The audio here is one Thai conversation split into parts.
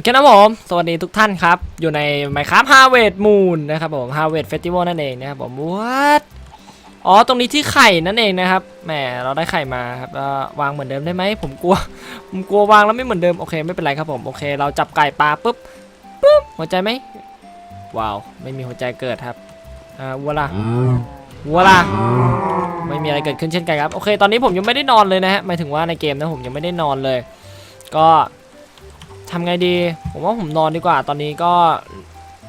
อเคนะผม สวัสดีทุกท่านครับ อยู่ใน Minecraft Harvest Moon นะครับผม Harvest Festival นั่นเองนะครับผม what อ๋อ ตรงนี้ที่ไข่นั่นเองนะครับ แหม เราได้ไข่มาครับววางเหมือนเดิมได้ไหม ผมกลัว ผมกลัววางแล้วไม่เหมือนเดิม โอเค ไม่เป็นไรครับผม โอเค เราจับไก่ปลาปุ๊บ ปุ๊บ หัวใจไหม ว้าว ไม่มีหัวใจเกิดครับ อ่าวัวล่ะวัวล่ะไม่มีอะไรเกิดขึ้นเช่นกันครับ โอเค ตอนนี้ผมยังไม่ได้นอนเลยนะฮะ หมายถึงว่าในเกมนะผมยังไม่ได้นอนเลย ก็ ทำไงดี ผมว่าผมนอนดีกว่า ตอนนี้ก็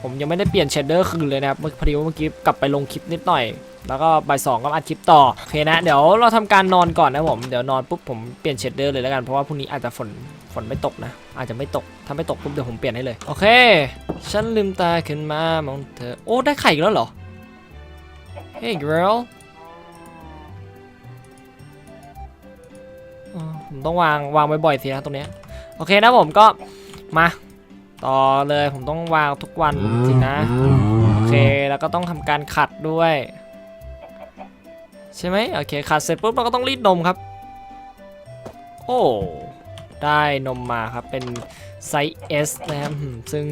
ผมยังไม่ได้เปลี่ยนเชดเดอร์คืนเลยนะครับเมื่อพอดีว่าเมื่อกี้กลับไปลงคลิปนิดหน่อย แล้วก็บ่ายสองก็อัดคลิปต่อ โอเคนะ เดี๋ยวเราทำการนอนก่อนนะผม เดี๋ยวนอนปุ๊บผมเปลี่ยนเชดเดอร์เลยแล้วกัน เพราะว่าพรุ่งนี้อาจจะฝนฝนไม่ตกนะ อาจจะไม่ตก ถ้าไม่ตกปุ๊บเดี๋ยวผมเปลี่ยนให้เลย โอเค ฉันลืมตาขึ้นมามองเธอ โอ้ได้ไข่อีกแล้วเหรอ Hey girl ผมต้องวางวางบ่อยๆสินะตรงเนี้ย โอเคนะผมก็มาต่อเลยผมต้องวางทุกวันจริงนะโอเคแล้วก็ต้องทำการขัดด้วย ใช่ไหมโอเคขัดเสร็จปุ๊บเราก็ต้องรีดนมครับ โอ้ได้นมมาครับเป็นไซส์ S นะครับซึ่ง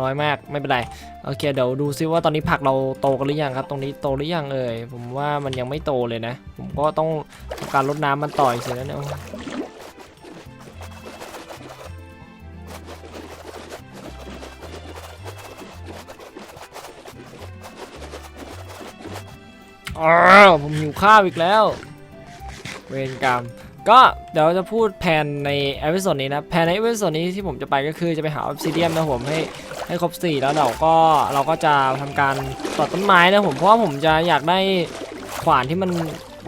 น้อยมากไม่เป็นไรโอเคเดี๋ยวดูซิว่าตอนนี้ผักเราโตกันหรือยังครับ ตรงนี้โตหรือยังเอ่ยผมว่ามันยังไม่โตเลยนะ ผมก็ต้องทำการรดน้ำมันต่อยเสร็จแล้วเนี่ยอ้าวผมหิวข้าวอีกแล้ว เวรกรรมก็เดี๋ยวจะพูดแผนในเอพิโซดนี้นะ แผนในเอพิโซดนี้ที่ผมจะไปก็คือจะไปหาออ s ซิเดียมนะผมให้ ให้ครบสี่แล้วเราก็เราก็จะทำการตัดต้นไม้นะผมเพราะว่าผมจะอยากได้ขวานที่มัน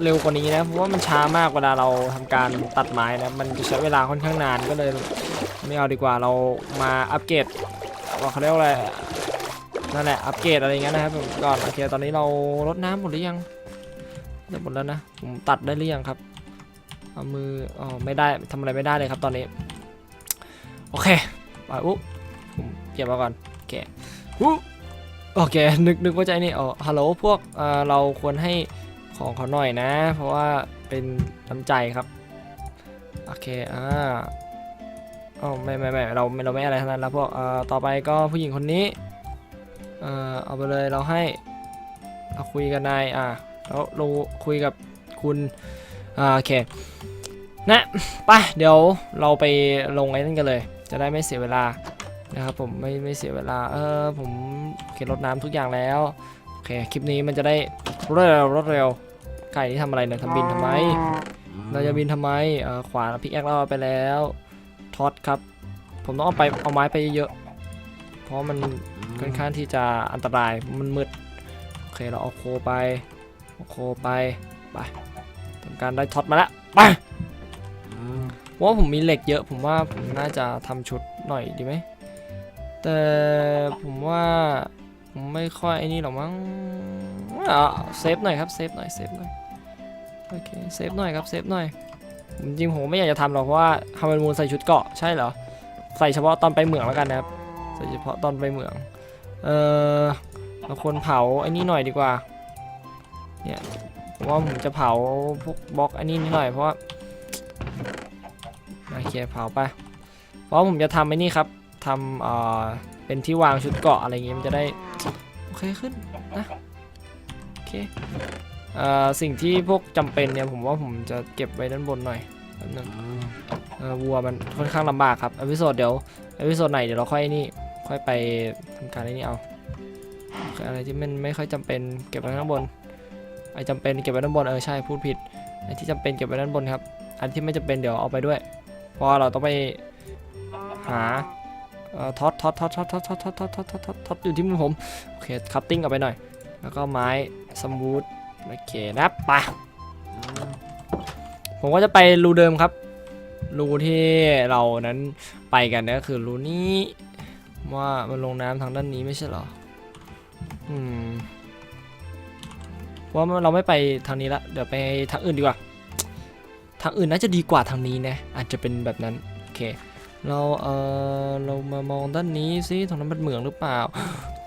เร็วกว่านี้นะเพราะว่ามันช้ามากเวลาเราทำการตัดไม้นะมันจะใช้เวลาค่อนข้างนานก็เลยไม่เอาดีกว่าเรามาอัปเกรดว่าเขาเรียกว่าอะไรนั่นแหละอัปเกรดอะไรเงี้ยนะครับผมก่อนโอเคตอนนี้เรารดน้ำหมดหรือยังเดี๋ยวหมดแล้วนะผมตัดได้หรือยังครับเอามืออ๋อไม่ได้ทำอะไรไม่ได้เลยครับตอนนี้โอเคไปอุ๊บผม เก็บมาก่อนโอเคโอเคนึกนึกว่าใจนี่อ๋อฮัลโหลพวกเอ่อเราควรให้ของเขาหน่อยนะ เพราะว่าเป็นน้ำใจครับโอเคอ่าอ๋อไม่ไม่ไม่เราไม่เราไม่อะไรทั้งนั้นแล้วพวกเอ่อต่อไปก็ผู้หญิงคนนี้เอ่อเอาไปเลยเราให้เราคุยกันนายอ่าแล้วเราคุยกับคุณอ่าโอเคนะไปเดี๋ยวเราไปลงไอ้นั่นกันเลย จะได้ไม่เสียเวลา นะครับผมไม่ไม่เสียเวลาเออผมเก็บรดน้ำทุกอย่างแล้วโอเคคลิปนี้มันจะได้รวดเร็วรวดเร็วไก่นี่ทำอะไรเนี่ยทำบินทำไมเราจะบินทำไมเออขวานพิกแอคเราเอาไปแล้วท็อตครับ ผมต้องเอาไปเอาไม้ไปเยอะๆเพราะมันค่อนข้างที่จะอันตรายมันมืดโอเคเราเอาโคไปเอาโคไปไปทำการได้ท็อตมาแล้วไปเพราะว่าผมมีเหล็กเยอะผมว่าผมน่าจะทำชุดหน่อยดีไหม แต่ผมว่าผมไม่ค่อยไอ้นี่หรอกมั้งอ่าเซฟหน่อยครับเซฟหน่อยเซฟหน่อยโอเคเซฟหน่อยครับเซฟหน่อยจริงผมไม่อยากจะทำหรอกเพราะว่าฮาร์เมมูนใส่ชุดเกาะใช่เหรอใส่เฉพาะตอนไปเหมืองแล้วกันนะครับใส่เฉพาะตอนไปเหมืองเออเราควรเผาไอ้นี่หน่อยดีกว่าเนี่ยผมว่าผมจะเผาพวกบล็อกไอ้นี่นิดหน่อยเพราะว่าโอเคเผาไปเพราะผมจะทำไอ้นี่ครับ ทำเอ่อเป็นที่วางชุดเกาะอะไรอย่างงี้มันจะได้โอเคขึ้นนะโอเคเอ่อสิ่งที่พวกจำเป็นเนี่ยผมว่าผมจะเก็บไว้ด้านบนหน่อยแป๊บนึงเออวัวมันค่อนข้างลำบากครับอพิโซดเดี๋ยวอพิโซดไหนเดี๋ยวเราค่อยนี่ค่อยไปทำการไอ้นี่เอาอะไรที่มันไม่ค่อยจำเป็นเก็บไว้ข้างบนไอ้จำเป็นเก็บไว้ด้านบนเออใช่พูดผิดไอ้ที่จำเป็นเก็บไว้ด้านบนครับ อันที่ไม่จำเป็นเดี๋ยวเอาไปด้วยเพราะเราต้องไปหา ท็อตท็อตท็อตท็อตท็อตท็อตท็อตท็อตท็อตท็อตท็อตท็อตอยู่ที่มือผมโอเคคัตติ้งเอาไปหน่อย แล้วก็ไม้สมูทโอเคนะไปผมก็จะไปรูเดิมครับรูที่เรานั้นไปกันนี่ยก็คือรูนี้ว่ามันลงน้ำทางด้านนี้ไม่ใช่เหรออืมว่าเราไม่ไปทางนี้ละเดี๋ยวไปทางอื่นดีกว่า ทางอื่นน่าจะดีกว่าทางนี้นะอาจจะเป็นแบบนั้นโอเค เราเออเรามามองด้านนี้สิตรงนั้นมันเหมืองหรือเปล่า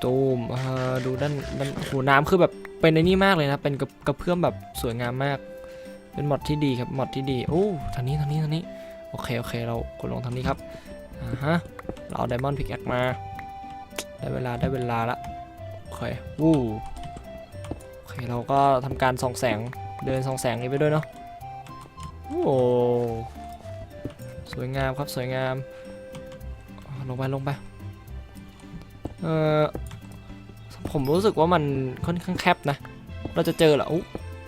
ตูมเออดูด้านด้านหูน้ำคือแบบเป็นในนี่มากเลยนะเป็นกระกระเพื่อมแบบสวยงามมาก เป็นหมอดที่ดีครับหมอดที่ดีโอ้ทางนี้ทางนี้ทางนี้โอเคโอเคเรากดลงทางนี้ครับอ่าฮะเราเอาไดมอนด์พิกแอคมา ได้เวลาได้เวลาละโอเควู้โอเคเราก็ทำการส่องแสงเดินส่องแสงนี้ไปด้วยเนาะโอ้ สวยงามครับสวยงาม ลงไปลงไป เออผมรู้สึกว่ามันค่อนข้างแคบนะ เราจะเจอเหรออุ๊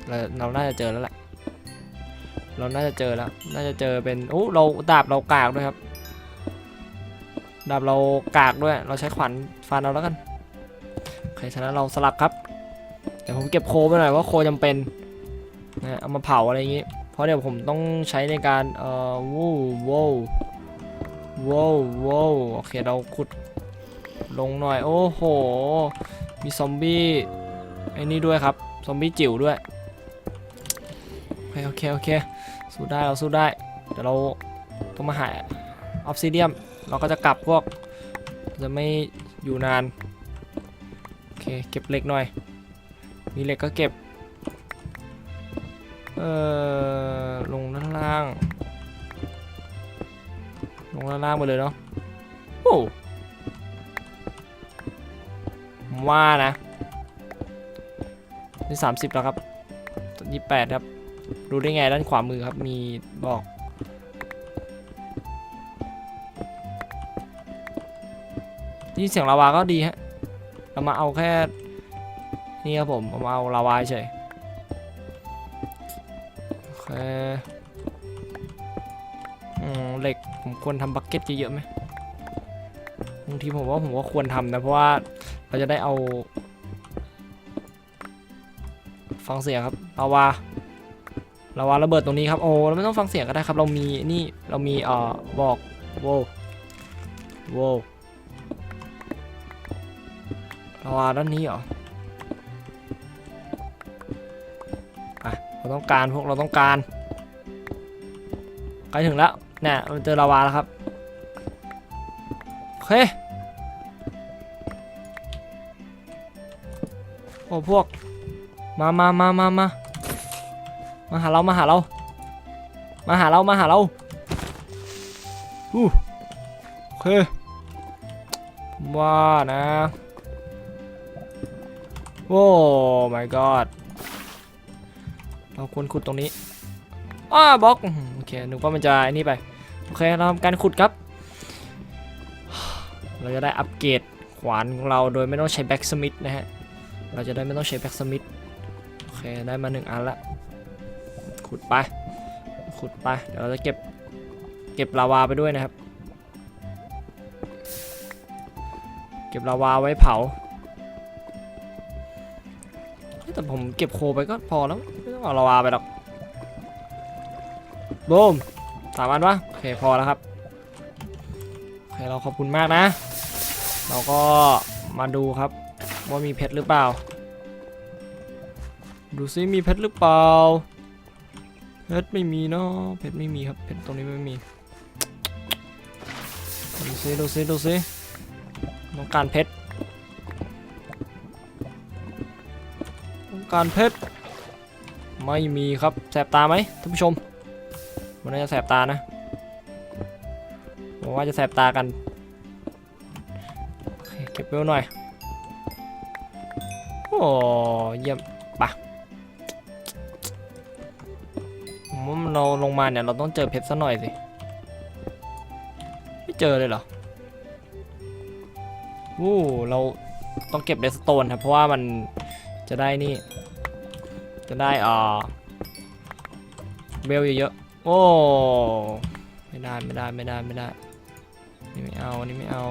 เราเราน่าจะเจอแล้วแหละ เราน่าจะเจอแล้ว น่าจะเจอเป็นโอ้เราดาบเรากากด้วยครับ ดาบเรากากด้วย เราใช้ขวานฟันเอาแล้วกันโอเคฉะนั้นเราสลับครับเดี๋ยวผมเก็บโคไปหน่อยว่าโคจำเป็นนะเอามาเผาอะไรอย่างงี้ ราะเดี๋ยวผมต้องใช้ในการเอ่อวู้ว้าวว้าวว้าวโอเคเราขุดลงหน่อย โอ้โห มีซอมบี้ไอ้นี่ด้วยครับ ซอมบี้จิ๋วด้วย โอเค โอเค โอเค สู้ได้ เราสู้ได้ เดี๋ยวเราต้องมาหาออฟซิเดียม เราก็จะกลับพวก จะไม่อยู่นาน โอเค เก็บเหล็กหน่อย มีเหล็กก็เก็บ เอ่อลงด้านล่าง ลงด้านล่างไปเลยเนาะโอ้ว่านะนี่สามสิบแล้วครับยี่แปดครับ รู้ได้ไงด้านขวามือครับ มีบอกนี่เสียงลาวาก็ดีฮะ เรามาเอาแค่ นี่ครับผมเอามาเอาลาวาเฉย โอเคอืมเหล็กผมควรทำบักเก็ตเยอะๆไหมบางทีผมว่าผมว่าควรทำนะเพราะว่าเราจะได้เอา ฟังเสียงครับลาวาลาวาระเบิดตรงนี้ครับโอ้เราไม่ต้องฟังเสียงก็ได้ครับ เรามีนี่เรามีเอ่อบอกโวโวลาวาด้านนี้เหรอ เราต้องการพวกเราต้องการใกล้ถึงแล้วเนี่ยมันเจอลาวาแล้วครับโอเคโอ้พวกมามามามามามาหาเรามาหาเรามาหาเรามาหาเราอู้โอเคว่านะโอ้ my god เราควรขุดตรงนี้อ้าบล็อกโอเคหนึกว่ามันจะไอ้นี่ไปโอเคเราทำการขุดครับ เราจะได้อัปเกรดขวานของเราโดยไม่ต้องใช้แบ็กสมิธนะฮะเราจะได้ไม่ต้องใช้แบ็กสมิธโอเคได้มาหนึ่งอันละขุดไปขุดไปเดี๋ยวเราจะเก็บเก็บลาวาไปด้วยนะครับ เก็บลาวาไว้เผาแต่ผมเก็บโคไปก็พอแล้ว เอาลาวาไปหรอกบูมสามอันวะโอเคพอแล้วครับโอเคเราขอบคุณมากนะ เราก็มาดูครับว่ามีเพชรหรือเปล่า ดูซิมีเพชรหรือเปล่า เพชรไม่มีเนาะเพชรไม่มีครับเพชรตรงนี้ไม่มีดูซิดูซิดูซิต้องการเพชรต้องการเพชร ไม่มีครับแสบตาไหมท่านผู้ชม มันน่าจะแสบตานะบอกว่าจะแสบตากันเเก็บเวลหน่อย โอ้เยี่ยมปะผมว่าเราลงมาเนี่ย เราต้องเจอเพชรซะหน่อยสิ ไม่เจอเลยเหรอวู้เราต้องเก็บเดสโตนครับเพราะว่ามันจะได้นี่ จะได้อ่าเบลเยอะๆโอ้ไม่ได้ไม่ได้ไม่ได้ไม่ได้นี่ไม่เอาอันนี่ไม่เอา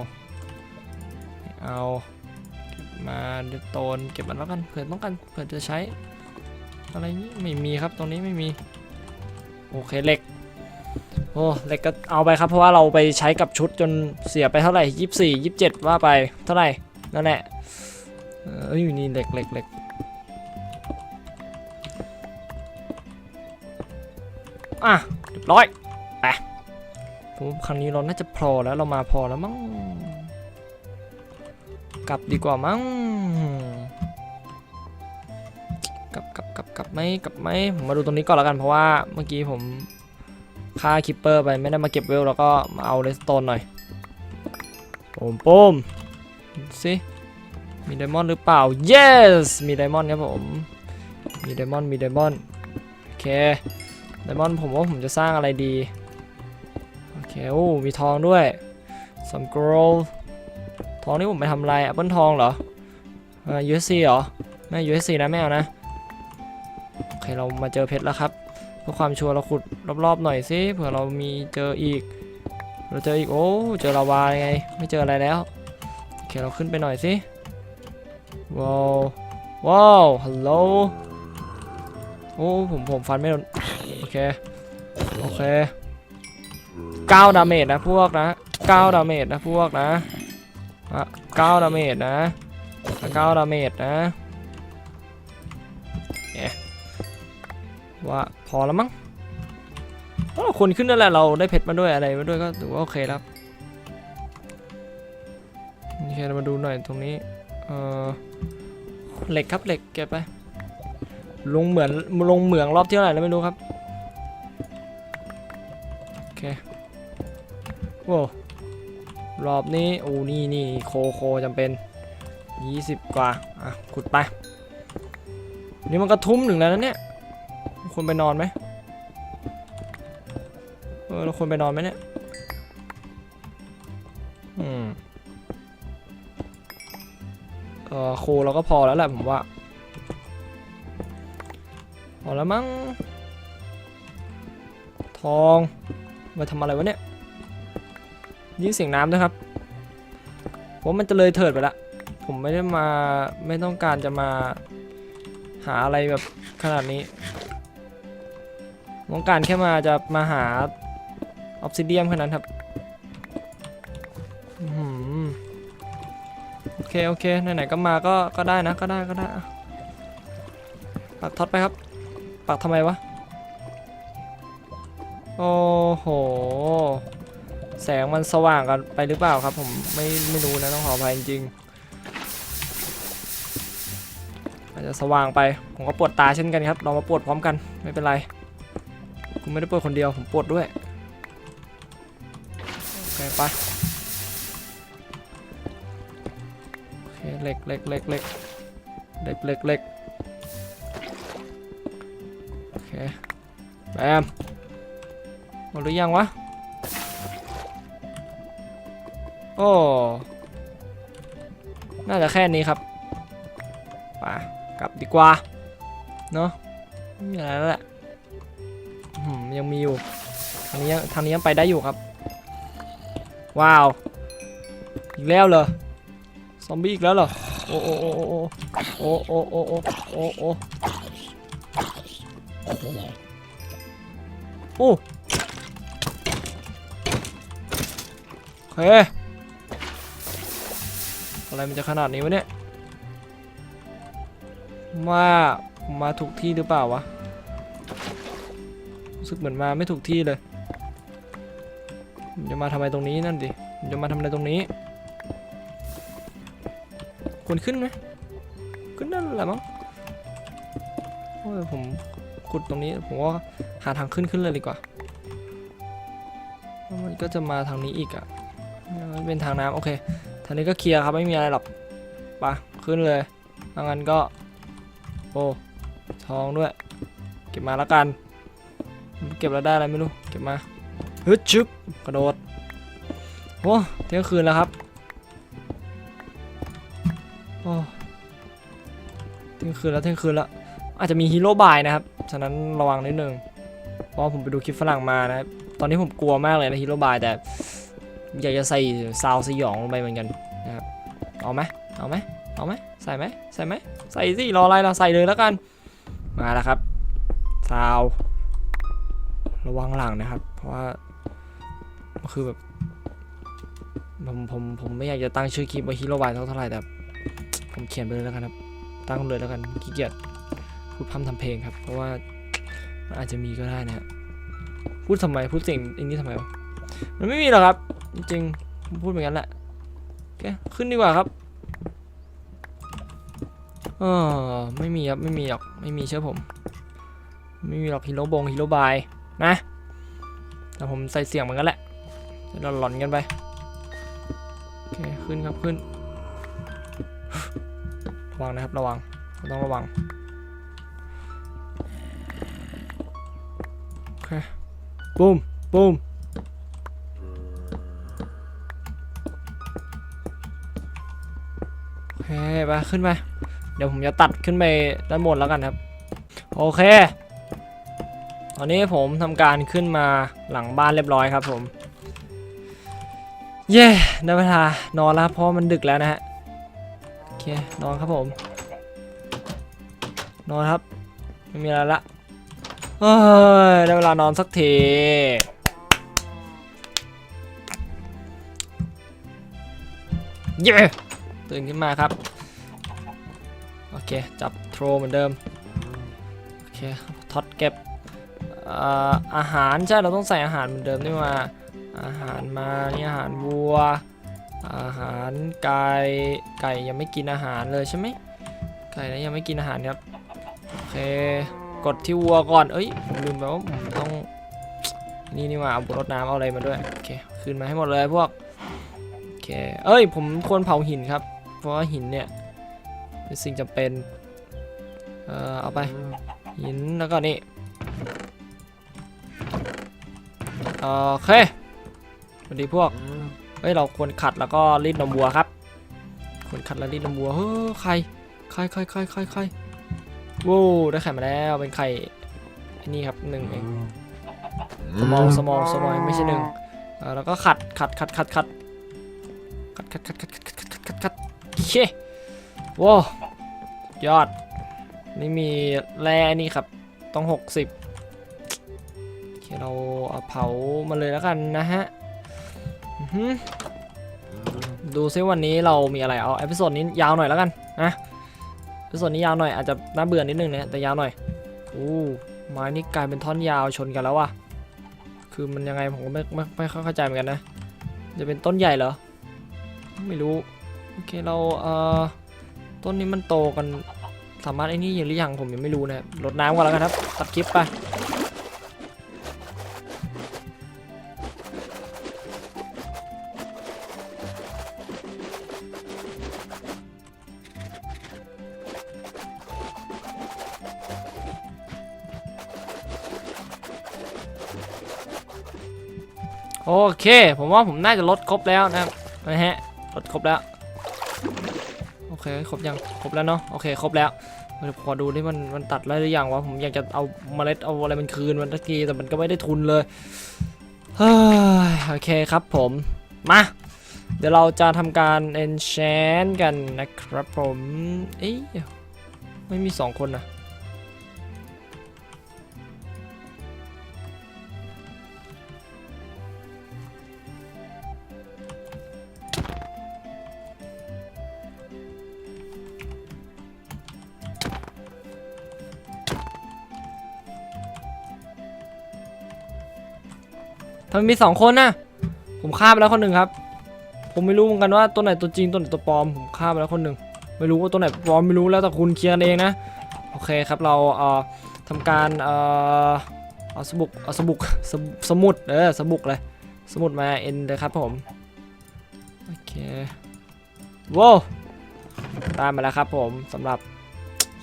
ไม่เอามาเดสโตนเก็บมันแล้วกันเผื่อต้องการเผื่อจะใช้ อะไรนี้ไม่มีครับตรงนี้ไม่มีโอเคเหล็กโอ้เหล็กก็เอาไปครับเพราะว่าเราไปใช้กับชุดจนเสียไปเท่าไหร่ยี่สี่ยี่สิบเจ็ดว่าไปเท่าไหร่นั่นแหละเอออยู่นี่เหล็กเหล็กเหล็ก อะเรียบร้อยไปผมครั้งนี้เราน่าจะพอแล้วเรามาพอแล้วมั้งกลับดีกว่ามั้งกลับกลับกลับกลับไหมกลับไหมผมมาดูตรงนี้ก่อนแล้วกันเพราะว่าเมื่อกี้ผมฆ่าคิปเปอร์ไปไม่ได้มาเก็บเวลแล้วก็มาเอาเลสโตนหน่อยโป้มโป้มสิมีไดมอนด์หรือเปล่า yes มีไดมอนด์ครับผม มีไดมอนด์มีไดมอนด์โอเค ไดมอนด์ผมว่าผมจะสร้างอะไรดี โอเคโอ้มีทองด้วย some gold ทองนี่ผมไปทำอะไรแอปเปิลทองเหรอเอ่อ USC เหรอ ไม่ USC นะไม่เอานะ โอเค เรามาเจอเพชรแล้วครับ เพื่อความชัวร์เราขุดรอบๆหน่อยสิเผื่อเรามีเจออีก เราเจออีก โอ้ เจอลาวาไง ไม่เจออะไรแล้ว โอเค เราขึ้นไปหน่อยสิว้าว ว้าว ฮัลโหล โอ้ ผมผมฟันไม่โดน เค โอเค9ดาเมจนะพวกนะ9ดาเมจนะพวกนะอะ9ดาเมจนะ9ดาเมจนะว่าพอแล้วมั้งเราคนขึ้นนั่นแหละเราได้เพชรมาด้วยอะไรมาด้วยก็ถือว่าโอเคแล้วโอเคเรามาดูหน่อยตรงนี้เออเหล็กครับเหล็กเก็บไปลงเหมือนลงเหมืองรอบที่เท่าไหร่แล้วไม่รู้ครับ เคโว้รอบนี้โอ้นี่นี่โคโคจำเป็น 20 กว่า อะ ขุดไป นี่มันก็ทุ่มหนึ่งแล้วนะเนี่ยควรไปนอนไหมเออเราควรไปนอนไหมเนี่ยอืมเออโคเราก็พอแล้วแหละผมว่าพอแล้วมั้งทอง มาทำอะไรวะเนี่ยยินเสียงน้ำด้วยครับผมว่ามันจะเลยเถิดไปละผมไม่ได้มาไม่ต้องการจะมาหาอะไรแบบขนาดนี้ต้องการแค่มาจะมาหาออฟซิเดียมแค่นั้นครับโอเคโอเคไหนๆก็มาก็ก็ได้นะก็ได้ก็ได้ปักท็อตไปครับ ปักทำไมวะโอ้ ห แสงมันสว่างกันไปหรือเปล่าครับ ผมไม่ไม่รู้นะต้องขออภัยจริงอาจจะสว่างไป ผมก็ปวดตาเช่นกันครับ เรามาปวดพร้อมกันไม่เป็นไรผมไม่ได้ปวดคนเดียวผมปวดด้วยโอเคไปโอเคเล็กเล็กเล็กเล็กเล็กเล็กเล็กโอเคแบม มดหรือยังวะ โอ้ น่าจะแค่นี้ครับไปกลับดีกว่า เนอะไม่มีอะไรแล้วแหละยังมีอยู่ ทางนี้ยังทางนี้ยังไปได้อยู่ครับ ว้าว อีกแล้วเหรอ ซอมบี้อีกแล้วเหรอ โอ้โอ้โอ้โอ้โอ้โอ้โอ้โอ้โอ้โอ้โอ้ โอเคอะไรมันจะขนาดนี้วะเนี่ยว่ามาถูกที่หรือเปล่าวะรู้สึกเหมือนมาไม่ถูกที่เลยจะมาทำอะไรตรงนี้นั่นดิจะมาทำอะไรตรงนี้ควรขึ้นไหมขึ้นนั่นแหละมั้งโอ้ยผมขุดตรงนี้ผมว่าหาทางขึ้นขึ้นเลยดีกว่ามันก็จะมาทางนี้อีกอะ่ะ มันเป็นทางน้ำโอเคทางนี้ก็เคลียร์ครับไม่มีอะไรหรอกไปะขึ้นเลยถ้างั้นก็ โอ้ทองด้วย เก็บมาแล้วกัน เก็บแล้วได้อะไรไม่รู้ เก็บมาฮึดชึบกระโดดโอ้เที่ยงคืนแล้วครับโอ้เที่ยงคืนแล้วเที่ยงคืนแล้วอาจจะมีฮีโร่บายนะครับ ฉะนั้นระวังนิดนึง เพราะผมไปดูคลิปฝรั่งมานะ ตอนนี้ผมกลัวมากเลยนะฮีโร่บายแต่ อยากจะใส่ซาวสยองลงไปเหมือนกันนะครับเอาไหมเอาไหมเอาไหมใส่ไหมใส่ไหมใส่สิรออะไรเราใส่เลยแล้วกันมาแล้วครับซาวระวังหลังนะครับ เพราะว่ามันคือแบบผมผมผมไม่อยากจะตั้งชื่อคลิปว่าฮีโร่บายเท่าไหร่แต่ผมเขียนไปเลยแล้วกันครับ ตั้งเลยแล้วกันขี้เกียจพูดพร่ำทำเพลงครับ เพราะว่ามันอาจจะมีก็ได้นะฮะพูดทำไมพูดสิ่งอันนี้ทำไมมันไม่มีหรอกครับ จริงๆผมพูดเหมือนกันแหละโอเคขึ้นดีกว่าครับเออไม่มีครับ ไม่มีหรอก ไม่มีเชื่อผม ไม่มีหรอกฮีโร่บงฮีโร่บายนะ แต่ผมใส่เสียงเหมือนกันแหละจะหลอนกันไปโอเคขึ้นครับขึ้น ระวังนะครับระวังต้องระวังโอเคบูมบูม ไปขึ้นไปเดี๋ยวผมจะตัดขึ้นไปด้านบนแล้วกันครับ โอเค ตอนนี้ผมทำการขึ้นมาหลังบ้านเรียบร้อยครับผม เย้ได้เวลานอนแล้วเพราะมันดึกแล้วนะฮะ โอเคนอนครับผม นอนครับ ไม่มีอะไรละเฮ้ยได้เวลานอนสักทีเย้ตื่นขึ้นมาครับ เค จับโทรเหมือนเดิม โอเค ท็อตเก็บอาหารใช่ เราต้องใส่อาหารเหมือนเดิมนี่มา อาหารมา นี่อาหารวัว อาหารไก่ ไก่ยังไม่กินอาหารเลยใช่ไหม ไก่นะยังไม่กินอาหารครับ โอเค กดที่วัวก่อน เอ้ยผมลืมไปว่าผมต้องนี่นี่มาเอารดน้ำเอาอะไรมาด้วยโอเคคืนมาให้หมดเลยพวกโอเคเอ้ยผมควรเผาหินครับ เพราะว่าหินเนี่ย เป็นสิ่งจำเป็น เอ่อเอาไปหินแล้วก็นี่โอเคสวัสดีพวก เฮ้ยเราควรขัดแล้วก็รีดนมวัวครับ ควรขัดแล้วรีดนมวัว เฮ้ยไข่ไข่ไข่ไข่ไข่ไข่ว้าวได้ไข่มาแล้วเป็นไข่อันนี้ครับหนึ่งเองสมองสมองสมองไม่ใช่หนึ่งเอ่อแล้วก็ขัดขัดขัดขัดขัดขัดขัดขัดขัดขัดขัดขัดขัดขัดโอเค ว้าวยอด นี่มีแร่นี่ครับ ต้อง 60โอเคเราเอาเผามาเลยแล้วกันนะฮะดูซิวันนี้เรามีอะไรเอาเอพิโซดนี้ยาวหน่อยแล้วกันนะเอพิโซดนี้ยาวหน่อยอาจจะน่าเบื่อนิดนึงนะแต่ยาวหน่อยอู้ไม้นี่กลายเป็นท่อนยาวชนกันแล้วว่ะคือมันยังไงผมก็ไม่ไม่ไม่เข้าใจเหมือนกันนะ จะเป็นต้นใหญ่เหรอ ไม่รู้ โอเคเราเอ่อ ต้นนี้มันโตกันสามารถไอ้นี่ยังหรือยังผมยังไม่รู้นะรดน้ำก่อนแล้วกันครับตัดคลิปไปโอเค ผมว่าผมน่าจะลดครบแล้วนะครับนะฮะลดครบแล้ว เคครบยังครบแล้วเนาะโอเคครบแล้วเดี๋ยวขอดูที่มันมันตัดได้หรือยังวะผมอยากจะเอาเมล็ดเอาอะไรมันคืนมันสักทีแต่มันก็ไม่ได้ทุนเลยเฮ้ยโอเคครับผมมาเดี๋ยวเราจะทำการ enchant กันนะครับผมเอ๊ะไม่มีสองคนนะำไมมีสองคนน่ะ ผมฆ่าไปแล้วคนหนึ่งครับ ผมไม่รู้เหมือนกันว่าตัวไหนตัวจริงตัวไหนตัวปลอม ผมฆ่าไปแล้วคนหนึ่ง ไม่รู้ว่าตัวไหนปลอมไม่รู้แล้วแต่คุณเคลียร์กันเองนะ โอเคครับเราเอ่อทำการเอ่อเอาสบุกเอาสบุกสมุสมุดเออสบุกเลย สมุดมาเอ็นเลยครับผม โอเคว้าวตามมาแล้วครับผมสำหรับ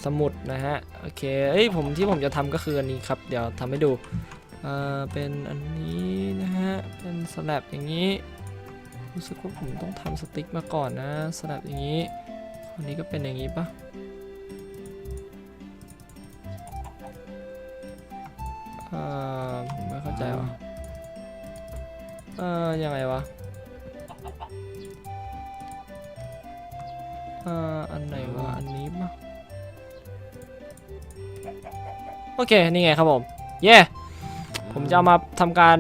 สมุดนะฮะ โอเค เอ้ยผมที่ผมจะทำก็คืออันนี้ครับ เดี๋ยวทำให้ดู เอ่อเป็นอันนี้นะฮะ เป็นสแลบอย่างนี้ รู้สึกว่าผมต้องทำสติ๊กมาก่อนนะสแลบอย่างนี้อันนี้ก็เป็นอย่างนี้ปะเอ่อผมไม่เข้าใจว่ะเอ่อยังไงวะเอ่ออันไหนวะอันนี้ปะโอเค นี่ไงครับผม เย้ ผมจะเอามาทำการ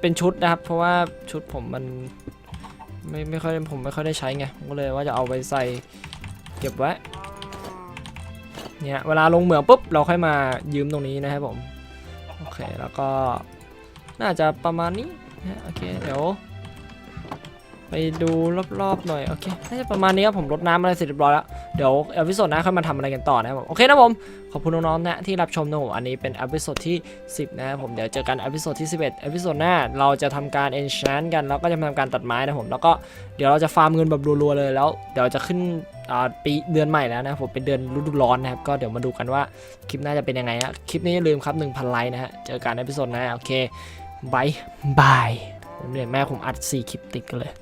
เป็นชุดนะครับ เพราะว่าชุดผมมันไม่ไม่ค่อยผมไม่ค่อยได้ใช้ไงผมก็เลยว่าจะเอาไปใส่เก็บไว้เนี่ยเวลาลงเหมืองปุ๊บเราค่อยมายืมตรงนี้นะครับผมโอเคแล้วก็น่าจะประมาณนี้นะโอเคเดี๋ยว ดูรอบๆหน่อยโอเคน่าจะประมาณนี้ครับผมรดน้ำอะไรเสร็จเรียบร้อยแล้วเดี๋ยวเอพิโซดหน้าค่อยมาทำอะไรกันต่อนะครับผมโอเคนะผมขอบคุณน้องๆนะที่รับชมนะผมอันนี้เป็นเอพิโซดที่ 10 นะครับผมเดี๋ยวเจอกันเอพิโซดที่ 11เอพิโซดหน้าเราจะทำการ enchant กันแล้วก็จะทำการตัดไม้นะผมแล้วก็เดี๋ยวเราจะฟาร์มเงินแบบรัวๆเลยแล้ว เดี๋ยวจะขึ้นอ่าปีเดือนใหม่แล้วนะผมเป็นเดือนฤดูร้อนนะครับก็เดี๋ยวมาดูกันว่าคลิปหน้าจะเป็นยังไงฮะคลิปนี้อย่าลืมครับ1,000ไลค์นะฮะเจอกันเอพิโซดหน้าโอเคบายบายผมเนี่ยแม่ผมอัด4คลิปติดกันเลย